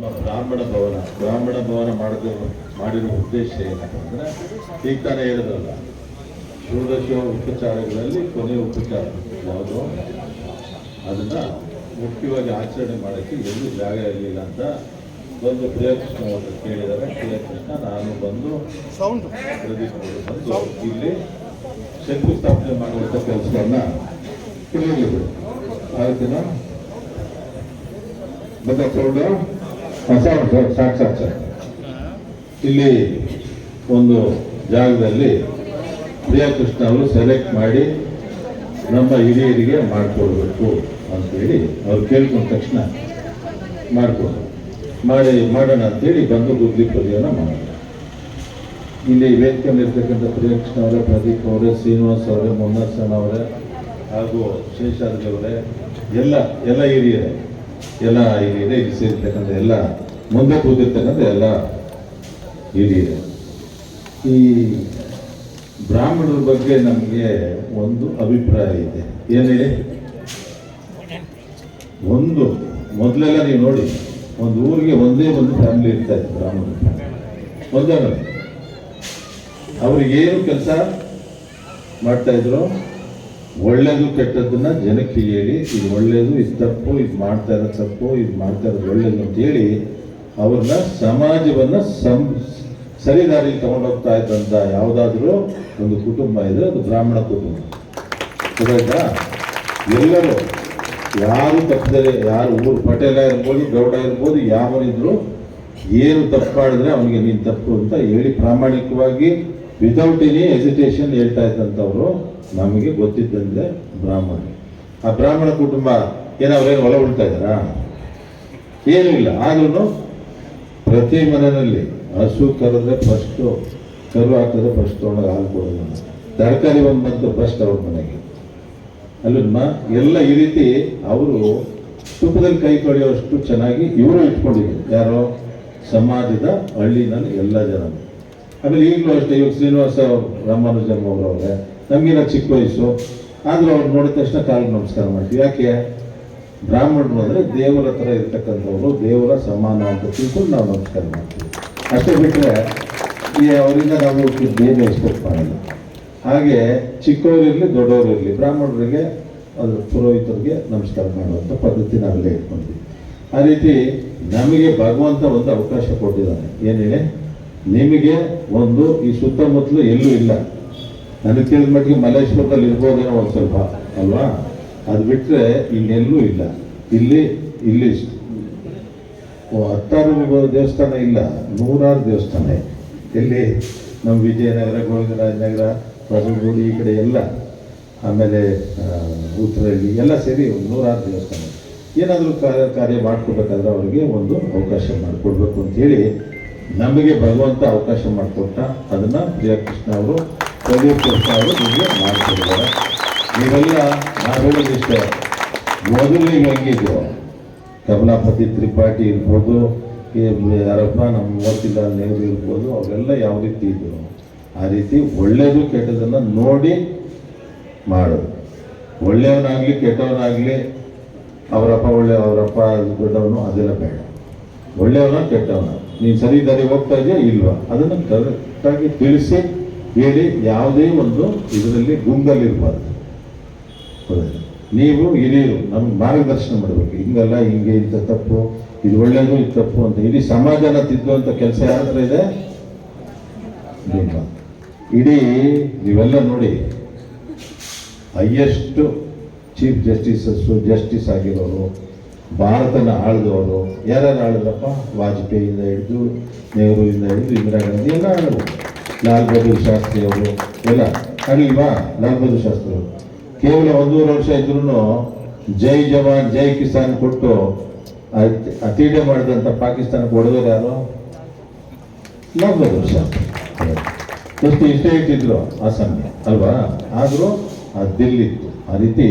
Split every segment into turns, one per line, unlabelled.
ನಮ್ಮ ಬ್ರಾಹ್ಮಣ ಭವನ ಬ್ರಾಹ್ಮಣ ಭವನ ಮಾಡಿದ ಮಾಡಿರೋ ಉದ್ದೇಶ ಏನಂತಂದ್ರೆ ಈಗ ತಾನೇ ಹೇಳಿದ್ರಲ್ಲ ಷೋಡಶ ಉಪಚಾರಗಳಲ್ಲಿ ಕೊನೆಯ ಉಪಚಾರ. ಯಾವುದು ಅದನ್ನ ಮುಖ್ಯವಾಗಿ ಆಚರಣೆ ಮಾಡೋಕ್ಕೆ ಎಲ್ಲೂ ಜಾಗ ಇರಲಿಲ್ಲ ಅಂತ ಬಂದು ಪ್ರಿಯಕೃಷ್ಣ ಅವರು ಕೇಳಿದರೆ ಪ್ರಿಯಕೃಷ್ಣ ನಾನು ಬಂದು ಬಂದು ಇಲ್ಲಿ ಶಂಕುಸ್ಥಾಪನೆ ಮಾಡುವಂಥ ಕೆಲಸವನ್ನ ತಿಳಿಯಲಿ ಆಯ್ತೇನಾ? ಬಂದ ಸರ್ ಸಾಕು ಸಾಕು ಇಲ್ಲಿ ಒಂದು ಜಾಗದಲ್ಲಿ ಪ್ರಿಯಕೃಷ್ಣ ಅವರು ಸೆಲೆಕ್ಟ್ ಮಾಡಿ ನಮ್ಮ ಹಿರಿಯರಿಗೆ ಮಾಡಿಕೊಡ್ಬೇಕು ಅಂತೇಳಿ ಅವ್ರು ಕೇಳ್ಕೊಂಡ ತಕ್ಷಣ ಮಾಡಿಕೊಡು. ಮಾಡಿ ಮಾಡೋಣ ಅಂತೇಳಿ ಬಂದು ಬುದ್ಧಿ ಪ್ರದೀಪನ ಮಾಡೋಣ ಇಲ್ಲಿ ವೇದಿಕೆಯಲ್ಲಿರ್ತಕ್ಕಂಥ ಪ್ರಿಯಕೃಷ್ಣ ಅವರೇ, ಪ್ರದೀಪ್ ಅವರೇ, ಶ್ರೀನಿವಾಸ್ ಅವರೇ ಮೊನ್ನಸನ್ ಅವರೇ ಹಾಗೂ ಶೇಷಾದ್ರಿ ಅವರೇ, ಎಲ್ಲ ಎಲ್ಲ ಹಿರಿಯರೇ. ಎಲ್ಲ ಇದೆ ಇಲ್ಲಿ ಸೇರಿರ್ತಕ್ಕಂಥ ಎಲ್ಲ, ಮುಂದೆ ಕೂತಿರ್ತಕ್ಕಂಥ ಎಲ್ಲ ಇದೆ ಈ ಬ್ರಾಹ್ಮಣರ ಬಗ್ಗೆ ನಮಗೆ ಒಂದು ಅಭಿಪ್ರಾಯ ಇದೆ. ಏನೇ ಒಂದು, ಮೊದಲೆಲ್ಲ ನೀವು ನೋಡಿ, ಒಂದು ಊರಿಗೆ ಒಂದೇ ಒಂದು ಫ್ಯಾಮಿಲಿ ಇರ್ತಾ ಇತ್ತು ಬ್ರಾಹ್ಮಣರು. ಒಂದೇ ಅವ್ರಿಗೆ ಅವ್ರಿಗೇನು ಕೆಲಸ ಮಾಡ್ತಾ ಇದ್ರು? ಒಳ್ಳೇದು ಕೆಟ್ಟದ್ದನ್ನ ಜನಕ್ಕೆ ಹೇಳಿ, ಇದು ಒಳ್ಳೇದು, ಇದು ತಪ್ಪು, ಇದು ಮಾಡ್ತಾ ಇರೋ ತಪ್ಪು, ಇದು ಮಾಡ್ತಾ ಇರೋದು ಒಳ್ಳೇದು ಅಂತ ಹೇಳಿ ಅವ್ರನ್ನ ಸಮಾಜವನ್ನ ಸಂ ಸರಿದಾರಿಗೆ ತಗೊಂಡೋಗ್ತಾ ಇದ್ದಂಥ ಯಾವುದಾದ್ರೂ ಒಂದು ಕುಟುಂಬ ಇದೆ ಅದು ಬ್ರಾಹ್ಮಣ ಕುಟುಂಬ. ಗೊತ್ತಾಯ್ತಾ ಎಲ್ಲರೂ ಯಾರು ತಪ್ಪದಲ್ಲಿ ಯಾರು ಊರು, ಪಟೇಲ ಇರ್ಬೋದು, ಗೌಡ ಇರ್ಬೋದು, ಯಾವನಿದ್ರು ಏನು ತಪ್ಪು ಮಾಡಿದ್ರೆ ಅವನಿಗೆ ನೀನು ತಪ್ಪು ಅಂತ ಹೇಳಿ ಪ್ರಾಮಾಣಿಕವಾಗಿ ವಿಥೌಟ್ ಎನಿ ಎಸಿಟೇಷನ್ ಹೇಳ್ತಾ ಇದ್ದಂಥವ್ರು ನಮಗೆ ಗೊತ್ತಿದ್ದಂತೆ ಬ್ರಾಹ್ಮಣ ಆ ಬ್ರಾಹ್ಮಣ ಕುಟುಂಬ ಏನು ಅವ್ರೇನು ಹೊಲ ಉಳ್ತಾ ಇದ್ದಾರಾ ಏನೂ ಇಲ್ಲ. ಆದ್ರೂ ಪ್ರತಿ ಮನೆಯಲ್ಲಿ ಹಸು ಕರೆದ್ರೆ ಫಸ್ಟು ಕರು ಹಾಕಿದ್ರೆ ಫಸ್ಟ್ ತೊಗೊಂಡಾಗ ಹಾಲು ಕೊಡೋದು ತರಕಾರಿ ಒಂದು ಬಂತು ಫಸ್ಟ್ ಅವ್ರ ಮನೆಗೆ. ಅಲ್ಲಮ್ಮ ಎಲ್ಲ ಈ ರೀತಿ ಅವರು ತುಪ್ಪದಲ್ಲಿ ಕೈ ತೊಳೆಯುವಷ್ಟು ಚೆನ್ನಾಗಿ ಇವರು ಇಟ್ಕೊಂಡಿದ್ರು. ಯಾರೋ? ಸಮಾಜದ ಹಳ್ಳಿನಲ್ಲಿ ಎಲ್ಲ ಜನ ಆಮೇಲೆ ಈಗಲೂ ಅಷ್ಟೇ ಇವಾಗ ಶ್ರೀನಿವಾಸ ರಾಮಾನುಜನ್ ಅವರವ್ರೆ ನಮಗಿನ ಚಿಕ್ಕ ವಯಸ್ಸು. ಆದರೂ ಅವ್ರು ನೋಡಿದ ತಕ್ಷಣ ಕಾಲಿಗೆ ನಮಸ್ಕಾರ ಮಾಡ್ತೀವಿ. ಯಾಕೆ? ಬ್ರಾಹ್ಮಣರು ಅಂದರೆ ದೇವರ ಹತ್ರ ಇರ್ತಕ್ಕಂಥವ್ರು ದೇವರ ಸಮಾನ ಅಂತ ತಿಳ್ಕೊಂಡು ನಾವು ನಮಸ್ಕಾರ ಮಾಡ್ತೀವಿ. ಅಷ್ಟೇ ಬಿಟ್ಟರೆ ಈ ಅವರಿಂದ ನಾವು ಏನು ಎಕ್ಸ್ಪೆಕ್ಟ್ ಮಾಡಲ್ಲ. ಹಾಗೆ ಚಿಕ್ಕವರಿರಲಿ ದೊಡ್ಡವರಿರಲಿ ಬ್ರಾಹ್ಮಣರಿಗೆ ಅದು ಪುರೋಹಿತರಿಗೆ ನಮಸ್ಕಾರ ಮಾಡುವಂಥ ಪದ್ಧತಿ ನಾವೆಲ್ಲ ಇಟ್ಕೊಂಡ್ವಿ ಆ ರೀತಿ ನಮಗೆ ಭಗವಂತ ಒಂದು ಅವಕಾಶ ಕೊಟ್ಟಿದ್ದಾನೆ. ಏನಿದೆ ನಿಮಗೆ ಒಂದು ಈ ಸುತ್ತಮುತ್ತಲು ಎಲ್ಲೂ ಇಲ್ಲ. ನನಗೆ ತಿಳಿದ ಮಟ್ಟಿಗೆ ಮಲ್ಲೇಶ್ವರದಲ್ಲಿ ಇರ್ಬೋದೇನೋ ಒಂದು ಸ್ವಲ್ಪ, ಅಲ್ವಾ? ಅದು ಬಿಟ್ಟರೆ ಇನ್ನೆಲ್ಲೂ ಇಲ್ಲ. ಇಲ್ಲಿ ಇಲ್ಲಿ ಹತ್ತಾರು ದೇವಸ್ಥಾನ ಇಲ್ಲ, ನೂರಾರು ದೇವಸ್ಥಾನ ಇಲ್ಲಿ ನಮ್ಮ ವಿಜಯನಗರ, ಗೋವಿಂದರಾಜನಗರ, ಹೊಸಗೂಡಿ ಈ ಕಡೆ ಎಲ್ಲ. ಆಮೇಲೆ ಉತ್ತರದಲ್ಲಿ ಎಲ್ಲ ಸೇರಿ ಒಂದು ನೂರಾರು ದೇವಸ್ಥಾನ ಏನಾದರೂ ಕಾರ್ಯ ಕಾರ್ಯ ಮಾಡ್ಕೋಬೇಕಾದ್ರೆ ಅವರಿಗೆ ಒಂದು ಅವಕಾಶ ಮಾಡಿಕೊಡ್ಬೇಕು ಅಂತೇಳಿ ನಮಗೆ ಭಗವಂತ ಅವಕಾಶ ಮಾಡಿಕೊಟ್ಟ ಅದನ್ನು ಪ್ರಿಯಕೃಷ್ಣ ಅವರು ಪ್ರದೀಪ್ ಅವರು ನಿಮಗೆ ಮಾಡ್ತಿದ್ದಾರೆ ನೀವೆಲ್ಲ ನಾನು ಹೇಳೋದಿಷ್ಟೇ ಮೊದಲಿಗೆ ಹೆಂಗಿದ್ರು ಕಮಲಾಪತಿ ತ್ರಿಪಾಠಿ ಇರ್ಬೋದು ಈ ಯಾರಪ್ಪ ನಮ್ಮ ಮೋತಿಲಾಲ್ ನೆಹರು ಇರ್ಬೋದು ಅವರೆಲ್ಲ ಯಾವ ರೀತಿ ಇದ್ರು ಆ ರೀತಿ ಒಳ್ಳೆಯದು ಕೆಟ್ಟದನ್ನು ನೋಡಿ ಮಾಡೋದು ಒಳ್ಳೆಯವನಾಗಲಿ ಕೆಟ್ಟವನಾಗಲಿ ಅವರಪ್ಪ ಒಳ್ಳೆ, ಅವರಪ್ಪ ದೊಡ್ಡವನು ಅದೆಲ್ಲ ಬೇಡ. ಒಳ್ಳೆಯವನ ಕೆಟ್ಟವನ. ನೀನು ಸರಿ ದಾರಿ ಹೋಗ್ತಾ ಇದೆಯಾ? ಇಲ್ವಾ? ಅದನ್ನು ಕರೆಕ್ಟಾಗಿ ತಿಳಿಸಿ. ಹೇಳಿ ಯಾವುದೇ ಒಂದು ಇದರಲ್ಲಿ ಗುಂಗಲ್ಲಿರಬಾರ್ದು. ನೀವು ಹಿರಿಯರು ನಮ್ಗೆ ಮಾರ್ಗದರ್ಶನ ಮಾಡಬೇಕು. ಹಿಂಗಲ್ಲ, ಹಿಂಗೆ, ಇಂಥ ತಪ್ಪು, ಇದು ಒಳ್ಳೇದು, ಇದು ತಪ್ಪು ಅಂತ. ಇಡೀ ಸಮಾಜನ ತಿದ್ದುವಂಥ ಕೆಲಸ ಯಾರ ಇದೆ? ಇಡೀ ನೀವೆಲ್ಲ ನೋಡಿ, ಹೈಯೆಸ್ಟ್ ಚೀಫ್ ಜಸ್ಟಿಸಸ್ಸು, ಜಸ್ಟಿಸ್ ಆಗಿರೋರು, ಭಾರತನ ಆಳಿದವರು ಯಾರ್ಯಾರು ಆಳಿದ್ರಪ್ಪ ವಾಜಪೇಯಿಯಿಂದ ಹಿಡಿದು, ನೆಹರುವಿಂದ ಹಿಡಿದು, ಇಂದಿರಾ ಗಾಂಧಿ, ಎಲ್ಲ ಆಳಿದ್ರು ಲಾಲ್ ಬಹದ್ದೂರ್ ಶಾಸ್ತ್ರಿ ಅವರು ಎಲ್ಲ ಆಗಲಿಲ್ವಾ ಲಾಲ್ ಬಹದ್ದೂರ್ ಕೇವಲ ಒಂದೂವರೆ ವರ್ಷ ಇದ್ರೂ ಜೈ ಜವಾನ್, ಜೈ ಕಿಸಾನ್ ಕೊಟ್ಟು ಅತ್- ಅತೀಡೆ ಮಾಡಿದಂಥ ಪಾಕಿಸ್ತಾನಕ್ಕೆ ಹೊಡೆದವ್ರು ಯಾರು? ಲಾಲ್ ಬಹದ್ದೂರ್ ಶಾಸ್ತ್ರಿ ಎಷ್ಟು ಇಷ್ಟೇ ಇಟ್ಟಿದ್ರು ಸಮಯ ಅಲ್ವಾ? ಆದರೂ ಆ ದಿಲ್ಲಿತ್ತು ಆ ರೀತಿ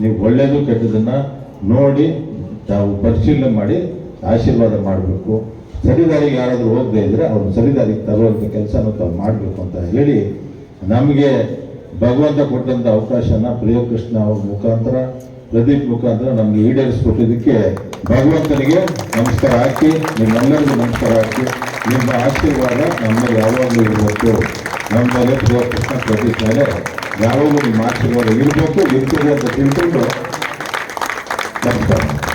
ನೀವು ಒಳ್ಳೇದು ಕೆಟ್ಟದನ್ನ ನೋಡಿ, ತಾವು ಪರಿಶೀಲನೆ ಮಾಡಿ, ಆಶೀರ್ವಾದ ಮಾಡಬೇಕು. ಸರಿದಾರಿಗೆ ಯಾರಾದರೂ ಹೋಗದೆ ಇದ್ರೆ ಅವ್ರನ್ನ ಸರಿದಾರಿಗೆ ತರುವಂಥ ಕೆಲಸನ ತಾವು ಮಾಡಬೇಕು ಅಂತ ಹೇಳಿ ನಮಗೆ ಭಗವಂತ ಕೊಟ್ಟಂಥ ಅವಕಾಶನ ಪ್ರಿಯಕೃಷ್ಣ ಅವ್ರ ಮುಖಾಂತರ, ಪ್ರದೀಪ್ ಮುಖಾಂತರ ನಮಗೆ ಈಡೇರಿಸ್ಕೊಟ್ಟಿದ್ದಕ್ಕೆ ಭಗವಂತನಿಗೆ ನಮಸ್ಕಾರ ಹಾಕಿ, ನಿಮ್ಮೆಲ್ಲರಿಗೂ ನಮಸ್ಕಾರ ಹಾಕಿ, ನಿಮ್ಮ ಆಶೀರ್ವಾದ ನಮ್ಮ ಯಾವಾಗಲೂ ಇರಬೇಕು. ನಮ್ಮ ಮೇಲೆ ಕೃಷ್ಣ ಪ್ರದೀಪ್ ಮೇಲೆ ಯಾವಾಗಲೂ ನಿಮ್ಮ ಆಶೀರ್ವಾದ ಇರಬೇಕು ಇರ್ತದೆ ಅಂತ ತಿಳ್ಕೊಂಡು ನಮಸ್ಕಾರ.